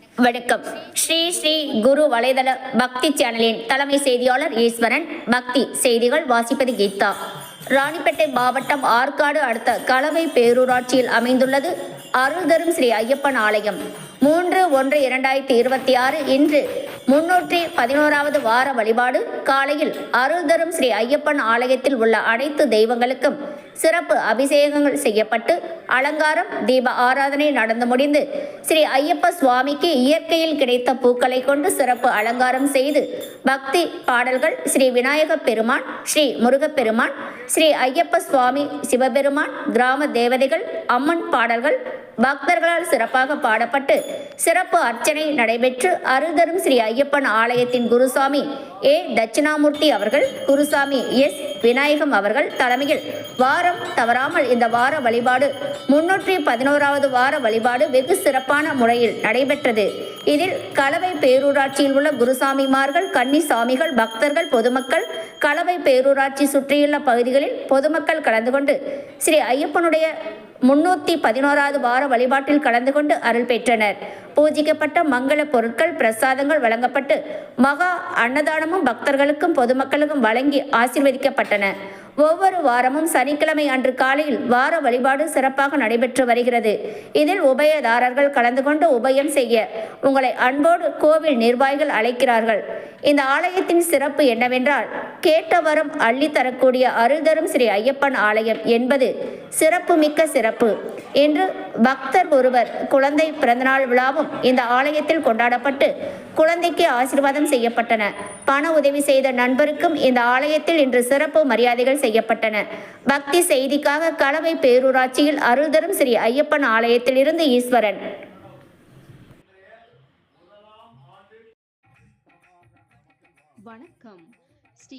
வணக்கம். ஸ்ரீ ஸ்ரீ குரு வலைதள பக்தி சேனலின் தலைமை செய்தியாளர் ஈஸ்வரன். பக்தி செய்திகள் வாசிப்பது கீதா. ராணிப்பேட்டை மாவட்டம் ஆற்காடு அடுத்த கலவை பேரூராட்சியில் அமைந்துள்ளது. அருள் தரும் ஸ்ரீ ஐயப்பன் ஆலயம். மூன்று ஒன்று இரண்டாயிரத்தி இருபத்தி ஆறு இன்று முன்னூற்றி பதினோராவது வார வழிபாடு காலையில் அருள் தரும் ஸ்ரீ ஐயப்பன் ஆலயத்தில் உள்ள அனைத்து தெய்வங்களுக்கும் சிறப்பு அபிஷேகங்கள் செய்யப்பட்டு அலங்காரம் தீப ஆராதனை நடந்து முடிந்து ஸ்ரீ ஐயப்ப சுவாமிக்கு இயற்கையில் கிடைத்த பூக்களை கொண்டு சிறப்பு அலங்காரம் செய்து பக்தி பாடல்கள் ஸ்ரீ விநாயக பெருமான் ஸ்ரீ முருகப்பெருமான் ஸ்ரீ ஐயப்ப சுவாமி சிவபெருமான் கிராம தேவதைகள் அம்மன் பாடல்கள் பக்தர்களால் சிறப்பாக பாடப்பட்டு சிறப்பு அர்ச்சனை நடைபெற்று அருள்தரும் ஸ்ரீ ஐயப்பன் ஆலயத்தின் குருசாமி ஏ தட்சிணாமூர்த்தி அவர்கள் குருசாமி எஸ் விநாயகம் அவர்கள் தலைமையில் வாரம் தவறாமல் இந்த வார வழிபாடு முன்னூற்றி பதினோராவது வார வழிபாடு வெகு சிறப்பான முறையில் நடைபெற்றது. இதில் கலவை பேரூராட்சியில் உள்ள குருசாமிமார்கள் கன்னிசாமிகள் பக்தர்கள் பொதுமக்கள் கலவை பேரூராட்சி சுற்றியுள்ள பகுதிகளில் பொதுமக்கள் கலந்து கொண்டு ஸ்ரீ ஐயப்பனுடைய முன்னூத்தி பதினோராவது வார வழிபாட்டில் கலந்து கொண்டு அருள் பெற்றனர். பூஜிக்கப்பட்ட மங்கள பொருட்கள் பிரசாதங்கள் வழங்கப்பட்டு மகா அன்னதானமும் பக்தர்களுக்கும் பொதுமக்களுக்கும் வழங்கி ஆசிர்வதிக்கப்பட்டன. ஒவ்வொரு வாரமும் சனிக்கிழமை அன்று காலையில் வார வழிபாடு சிறப்பாக நடைபெற்று வருகிறது. இதில் உபயதாரர்கள் கலந்து கொண்டு உபயம் செய்ய உங்களை அன்போடு கோவில் நிர்வாகிகள் அழைக்கிறார்கள். இந்த ஆலயத்தின் சிறப்பு என்னவென்றால் கேட்ட வரம் அள்ளி தரக்கூடிய அருள்தரும் ஸ்ரீ ஐயப்பன் ஆலயம் என்பது சிறப்பு மிக்க சிறப்பு இன்று பக்தர் ஒருவர் குழந்தை பிறந்தநாள் விழாவும் இந்த ஆலயத்தில் கொண்டாடப்பட்டு குழந்தைக்கு ஆசீர்வாதம் செய்யப்பட்டன. பண உதவி செய்த நண்பருக்கும் இந்த ஆலயத்தில் இன்று சிறப்பு மரியாதைகள் செய்யப்பட்டன. பக்தி செய்திக்காக கலவை பேரூராட்சியில் அருள்தரும் ஸ்ரீ ஐயப்பன் ஆலயத்திலிருந்து ஈஸ்வரன். வணக்கம். ஸ்ரீ